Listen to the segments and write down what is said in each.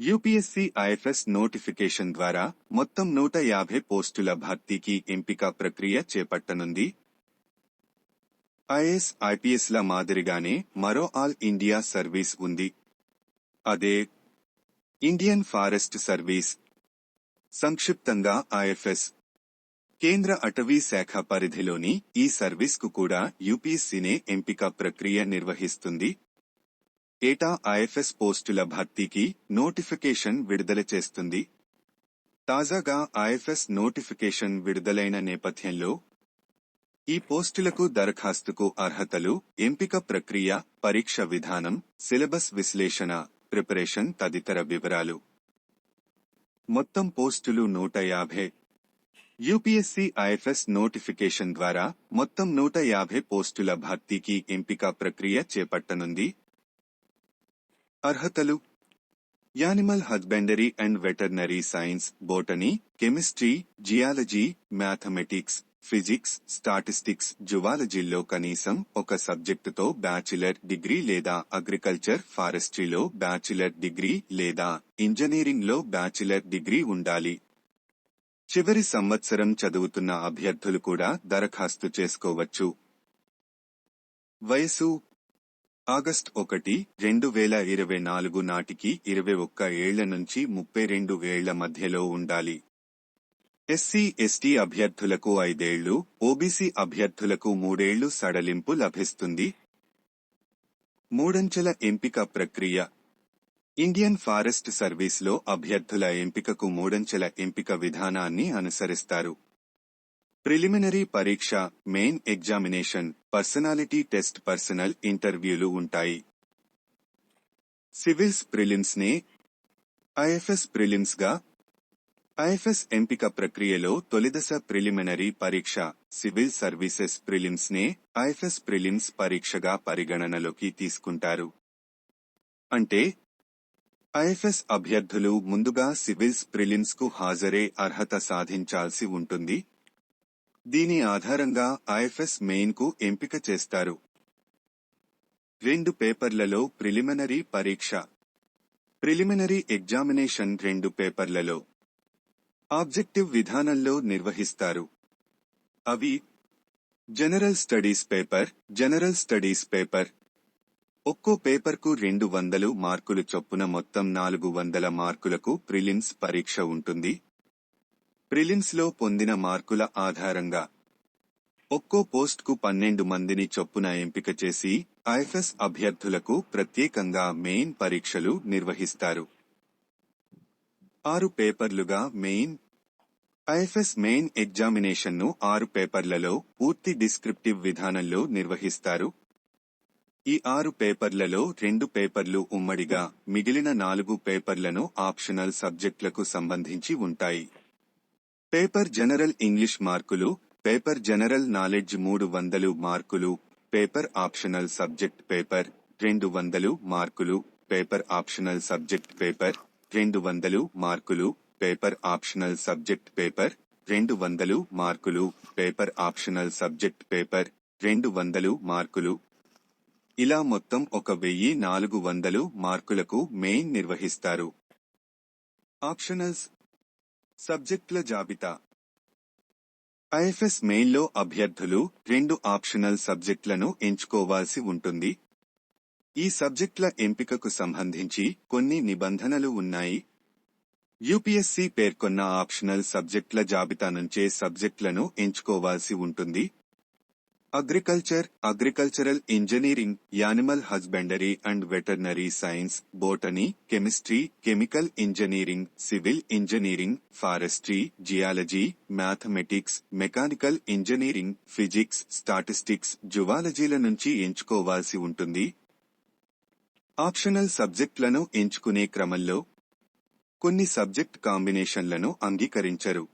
UPSC IFS notification ద్వారా మొత్తం నూట యాభై పోస్టుల భర్తీకి ఎంపిక ప్రక్రియ చేపట్టనుంది. ఐఎస్ ఐపీఎస్ల మాదిరిగానే మరో ఆల్ ఇండియా సర్వీస్ ఉంది. అదే ఇండియన్ ఫారెస్ట్ సర్వీస్. సంక్షిప్తంగా ఐఎఫ్ఎస్. కేంద్ర అటవీ శాఖ పరిధిలోని ఈ సర్వీస్కు కూడా యూపీఎస్సీనే ఎంపిక ప్రక్రియ నిర్వహిస్తుంది. ఏటా ఐఎఫ్ఎస్ పోస్టుల భర్తీకి నోటిఫికేషన్ విడుదల చేస్తుంది. తాజాగా ఐఎఫ్ఎస్ నోటిఫికేషన్ విడుదలైన నేపథ్యంలో ఈ పోస్టులకు దరఖాస్తుకు అర్హతలు ఎంపిక ప్రక్రియ పరీక్ష విధానం సిలబస్ విశ్లేషణ ప్రిపరేషన్ తదితర వివరాలు. మొత్తం పోస్టులు నూట యాభై. యూపీఎస్సీ ఐఎఫ్ఎస్ నోటిఫికేషన్ ద్వారా మొత్తం నూట యాభై పోస్టుల భర్తీకి ఎంపిక ప్రక్రియ చేపట్టనుంది. అర్హతలు? Animal husbandry and veterinary science botany chemistry geology mathematics physics statistics జువాలజీల్లో కనీసం ఒక సబ్జెక్టుతో బ్యాచిలర్ డిగ్రీ లేదా అగ్రికల్చర్ ఫారెస్ట్రీలో బ్యాచిలర్ డిగ్రీ లేదా ఇంజనీరింగ్లో బ్యాచిలర్ డిగ్రీ ఉండాలి. చివరి సంవత్సరం చదువుతున్న అభ్యర్థులు కూడా దరఖాస్తు చేసుకోవచ్చు. వయసు? ఆగస్ట్ ఒకటి రెండు వేల ఇరవై నాలుగు నాటికి ఇరవై ఒక్క ఏళ్ళ నుంచి ముప్పై రెండు ఏళ్ళ మధ్యలో ఉండాలి. ఎస్సీ ఎస్టీ అభ్యర్థులకు ఐదేళ్ళు ఓబీసీ అభ్యర్థులకు మూడేళ్ళు సడలింపు లభిస్తుంది. మూడంచెల ఎంపిక ప్రక్రియ. ఇండియన్ ఫారెస్ట్ సర్వీస్లో అభ్యర్థుల ఎంపికకు మూడంచెల ఎంపిక విధానాన్ని అనుసరిస్తారు. ప్రిలిమినరీ పరీక్ష main examination. Personality test personal ఇంటర్వ్యూలు ఉంటాయి. సివిల్స్ ప్రిలిమ్స్ నే ఐఎఫ్ఎస్ ప్రిలిమ్స్గా ఐఎఫ్ఎస్ ఎంపిక ప్రక్రియలో తొలిదశ ప్రిలిమినరీ పరీక్ష సివిల్ సర్వీసెస్ ప్రిలిమ్స్ నే ఐఎఫ్ఎస్ ప్రిలిమ్స్ పరీక్షగా పరిగణనలోకి తీసుకుంటారు. అంటే ఐఎఫ్ఎస్ అభ్యర్థులు ముందుగా సివిల్స్ ప్రిలిమ్స్కు హాజరే అర్హత సాధించాల్సి ఉంటుంది దీని ఆధారంగా ఐఎఫ్ఎస్ మెయిన్కు ఎంపిక చేస్తారు. రెండు పేపర్లలో ప్రిలిమినరీ పరీక్ష. ప్రిలిమినరీ ఎగ్జామినేషన్ రెండు పేపర్లలో. ఆబ్జెక్టివ్ విధానంలో నిర్వహిస్తారు. అవి general studies paper general studies paper. ఒక్కో పేపర్కు రెండు వందలు మార్కులు చొప్పున మొత్తం నాలుగు వందల మార్కులకు ప్రిలిమ్స్ పరీక్ష ఉంటుంది. ప్రిలిమ్స్లో పొందిన మార్కుల ఆధారంగా ఒక్కో పోస్ట్కు పన్నెండు మందిని చొప్పున ఎంపిక చేసి ఐఎఫ్ఎస్ అభ్యర్థులకు ప్రత్యేకంగా మెయిన్ పరీక్షలు నిర్వహిస్తారు. ఆరు పేపర్లుగా మెయిన్ ఐఎఫ్ఎస్ మెయిన్ ఎగ్జామినేషన్ను ఆరు పేపర్లలో పూర్తి డిస్క్రిప్టివ్ విధానంలో నిర్వహిస్తారు. ఈ ఆరు పేపర్లలో రెండు పేపర్లు ఉమ్మడిగా మిగిలిన నాలుగు పేపర్లను ఆప్షనల్ సబ్జెక్టులకు సంబంధించి ఉంటాయి. పేపర్ జనరల్ ఇంగ్లీష్ మార్కులు పేపర్ జనరల్ నాలెడ్జ్ మూడు వందలు మార్కులు పేపర్ ఆప్షనల్ సబ్జెక్ట్ పేపర్ రెండు వందలు మార్కులు పేపర్ ఆప్షనల్ సబ్జెక్ట్ పేపర్ రెండు వందలు మార్కులు పేపర్ ఆప్షనల్ సబ్జెక్ట్ పేపర్ రెండు వందలు మార్కులు పేపర్ ఆప్షనల్ సబ్జెక్ట్ పేపర్ రెండు వందలు మార్కులు. ఇలా మొత్తం ఒక వెయ్యి నాలుగు వందలు మార్కులకు మెయిన్ నిర్వహిస్తారు. ఆప్షనల్స్ సబ్జెక్టుల జాబితా. ఐఎఫ్ఎస్ మెయిన్లో అభ్యర్థులు రెండు ఆప్షనల్ సబ్జెక్టులను ఎంచుకోవాల్సి ఉంటుంది. ఈ సబ్జెక్టుల ఎంపికకు సంబంధించి కొన్ని నిబంధనలు ఉన్నాయి. యూపీఎస్సీ పేర్కొన్న ఆప్షనల్ సబ్జెక్టుల జాబితా నుంచే సబ్జెక్టులను ఎంచుకోవాల్సి ఉంటుంది. Agriculture agricultural engineering animal husbandry and veterinary science botany chemistry chemical engineering civil engineering forestry geology mathematics mechanical engineering physics statistics జువాలజీల నుంచి ఎంచుకోవాల్సి ఉంటుంది. ఆప్షనల్ సబ్జెక్టులను ఎంచుకునే క్రమంలో కొన్ని సబ్జెక్ట్ కాంబినేషన్లను అంగీకరించరు.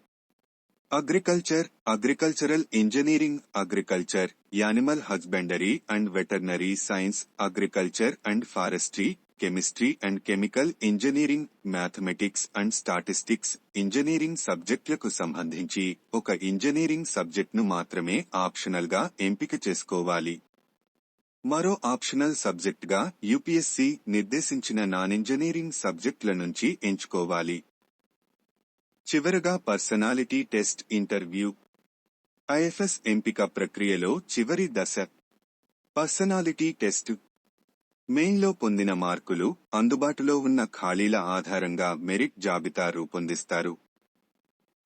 Agriculture agricultural engineering agriculture animal husbandry and veterinary science agriculture and forestry chemistry and chemical engineering mathematics and statistics engineering సబ్జెక్టులకు సంబంధించి ఒక ఇంజనీరింగ్ సబ్జెక్టును మాత్రమే ఆప్షనల్గా ఎంపిక చేసుకోవాలి. మరో ఆప్షనల్ సబ్జెక్ట్గా యూపీఎస్సీ నిర్దేశించిన నాన్ ఇంజనీరింగ్ సబ్జెక్టుల నుంచి ఎంచుకోవాలి. చివరగా పర్సనాలిటీ టెస్ట్ ఇంటర్వ్యూ. ఐఎఫ్ఎస్ ఎంపిక ప్రక్రియలో చివరి దశ. Personality test. మెయిన్లో పొందిన మార్కులు అందుబాటులో ఉన్న ఖాళీల ఆధారంగా మెరిట్ జాబితా రూపొందిస్తారు.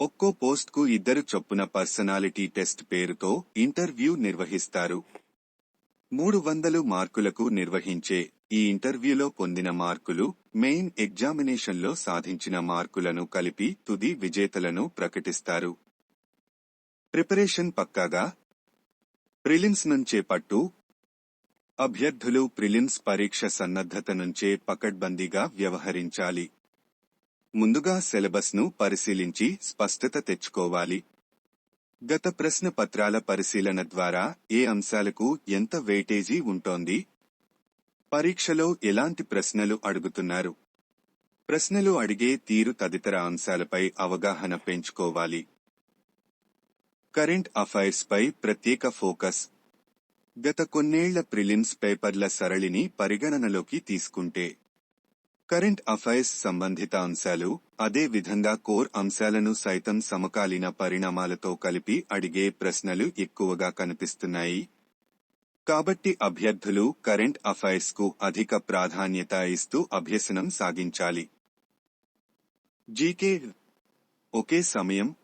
ఒక్కో పోస్ట్కు ఇద్దరు చొప్పున పర్సనాలిటీ టెస్ట్ పేరుతో ఇంటర్వ్యూ నిర్వహిస్తారు. మూడు వందలు మార్కులకు నిర్వహించే ఈ ఇంటర్వ్యూలో పొందిన మార్కులు మెయిన్ ఎగ్జామినేషన్లో సాధించిన మార్కులను కలిపి తుది విజేతలను ప్రకటిస్తారు. ప్రిపరేషన్ పక్కాగా ప్రిలిమ్స్ నుంచే పట్టు అభ్యర్థులు ప్రిలిమ్స్ పరీక్ష సన్నద్ధత నుంచే పకడ్బందీగా వ్యవహరించాలి. ముందుగా సిలబస్ను పరిశీలించి స్పష్టత తెచ్చుకోవాలి. గత ప్రశ్న పత్రాల పరిశీలన ద్వారా ఏ అంశాలకు ఎంత వెయిటేజీ ఉంటోంది? పరీక్షలో ఎలాంటి ప్రశ్నలు అడుగుతున్నారు? ప్రశ్నలు అడిగే తీరు తదితర అంశాలపై అవగాహన పెంచుకోవాలి. కరెంట్ అఫైర్స్పై ప్రత్యేక ఫోకస్. గత కొన్నేళ్ళ ప్రిలిమ్స్ పేపర్ల సరళిని పరిగణనలోకి తీసుకుంటే కరెంట్ అఫైర్స్ సంబంధిత అంశాలు అదే విధంగా కోర్ అంశాలను సైతం సమకాలీన పరిణామాలతో కలిపి అడిగే ప్రశ్నలు ఎక్కువగా కనిపిస్తున్నాయి. కాబట్టి అభ్యర్థులు కరెంట్ అఫైర్స్కు అధిక ప్రాధాన్యత ఇస్తూ అభ్యసనం సాగించాలి. జీకే ఒకే సమయం.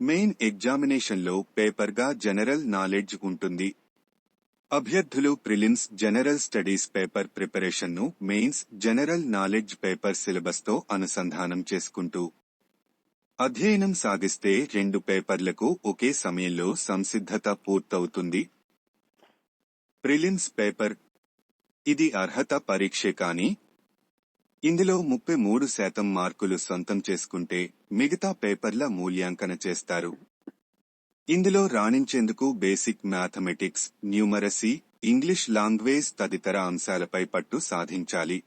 మెయిన్ ఎగ్జామినేషన్లో పేపర్గా జనరల్ నాలెడ్జ్ ఉంటుంది. అభ్యర్థులు ప్రిలిమ్స్ జనరల్ స్టడీస్ పేపర్ ప్రిపరేషన్ను మెయిన్స్ జనరల్ నాలెడ్జ్ పేపర్ సిలబస్తో అనుసంధానం చేసుకుంటూ అధ్యయనం సాగిస్తే రెండు పేపర్లకు ఒకే సమయంలో సంసిద్ధత పూర్తవుతుంది. Prelims paper. ఇది అర్హత పరీక్షే కాని ఇందులో ముప్పై మూడు శాతం మార్కులు సొంతం చేసుకుంటే మిగతా పేపర్ల మూల్యాంకన చేస్తారు. ఇందులో రాణించేందుకు basic mathematics numeracy English language తదితర అంశాలపై పట్టు సాధించాలి.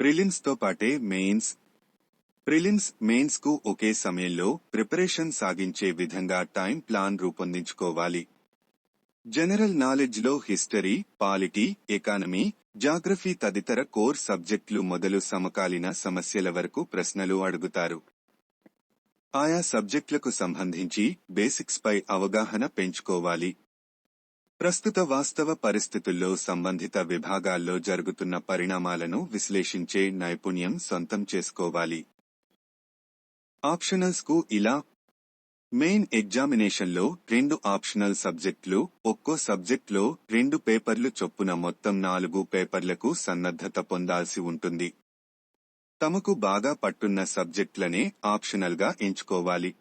ప్రిలిమ్స్తో పాటే మెయిన్స్. ప్రిలిమ్స్ మెయిన్స్కు ఒకే సమయంలో ప్రిపరేషన్ సాగించే విధంగా టైం ప్లాన్ రూపొందించుకోవాలి. జనరల్ నాలెడ్జ్లో హిస్టరీ పాలిటీ ఎకానమీ జాగ్రఫీ తదితర కోర్ సబ్జెక్టులు మొదలు సమకాలీన సమస్యల వరకు ప్రశ్నలు అడుగుతారు. ఆయా సబ్జెక్టులకు సంబంధించి బేసిక్స్పై అవగాహన పెంచుకోవాలి. ప్రస్తుత వాస్తవ పరిస్థితుల్లో సంబంధిత విభాగాల్లో జరుగుతున్న పరిణామాలను విశ్లేషించే నైపుణ్యం సొంతం చేసుకోవాలి. ఆప్షనల్స్కు ఇలా. మెయిన్ ఎగ్జామినేషన్లో రెండు ఆప్షనల్ సబ్జెక్టులు ఒక్కో సబ్జెక్టులో రెండు పేపర్లు చొప్పున మొత్తం నాలుగు పేపర్లకు సన్నద్ధత పొందాల్సి ఉంటుంది. తమకు బాగా పట్టున్న సబ్జెక్టులనే ఆప్షనల్గా ఎంచుకోవాలి.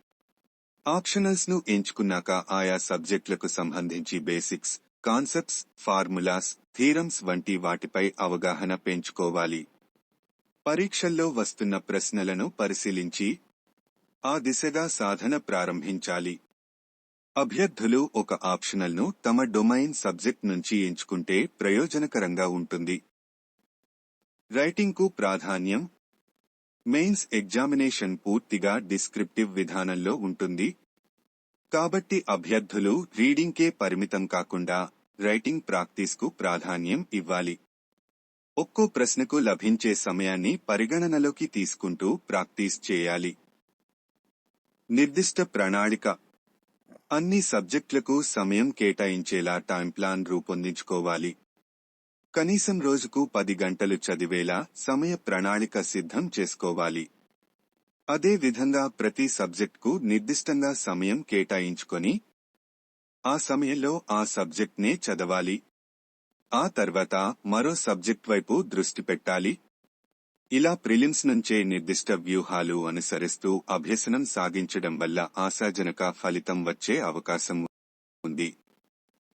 ఆప్షనల్స్ను ఎంచుకున్నాక ఆయా సబ్జెక్టులకు సంబంధించి బేసిక్స్ కాన్సెప్ట్స్ ఫార్ములాస్ థీరమ్స్ వంటి వాటిపై అవగాహన పెంచుకోవాలి. పరీక్షల్లో వస్తున్న ప్రశ్నలను పరిశీలించి ఆ దిశగా సాధన ప్రారంభించాలి. అభ్యర్థులు ఒక ఆప్షనల్ను తమ డొమైన్ సబ్జెక్ట్ నుంచి ఎంచుకుంటే ప్రయోజనకరంగా ఉంటుంది. రైటింగ్కు ప్రాధాన్యం మెయిన్స్ ఎగ్జామినేషన్ పూర్తిగా డిస్క్రిప్టివ్ విధానంలో ఉంటుంది. కాబట్టి అభ్యర్థులు రీడింగ్కే పరిమితం కాకుండా రైటింగ్ ప్రాక్టీస్కు ప్రాధాన్యం ఇవ్వాలి. ఒక్కో ప్రశ్నకు లభించే సమయాన్ని పరిగణనలోకి తీసుకుంటూ ప్రాక్టీస్ చేయాలి. నిర్దిష్ట ప్రణాళిక. అన్ని సబ్జెక్టులకు సమయం కేటాయించేలా టైం ప్లాన్ రూపొందించుకోవాలి. కనీసం రోజుకు పది గంటలు చదివేలా సమయ ప్రణాళిక సిద్ధం చేసుకోవాలి. అదే విధంగా ప్రతి సబ్జెక్టుకు నిర్దిష్టంగా సమయం కేటాయించుకొని ఆ సమయంలో ఆ సబ్జెక్ట్నే చదవాలి. ఆ తర్వాత మరో సబ్జెక్ట్ వైపు దృష్టి పెట్టాలి. ఇలా ప్రిలిమ్స్ నుంచే నిర్దిష్ట వ్యూహాలు అనుసరిస్తూ అభ్యసనం సాగించడం వల్ల ఆశాజనక ఫలితం వచ్చే అవకాశం ఉంది.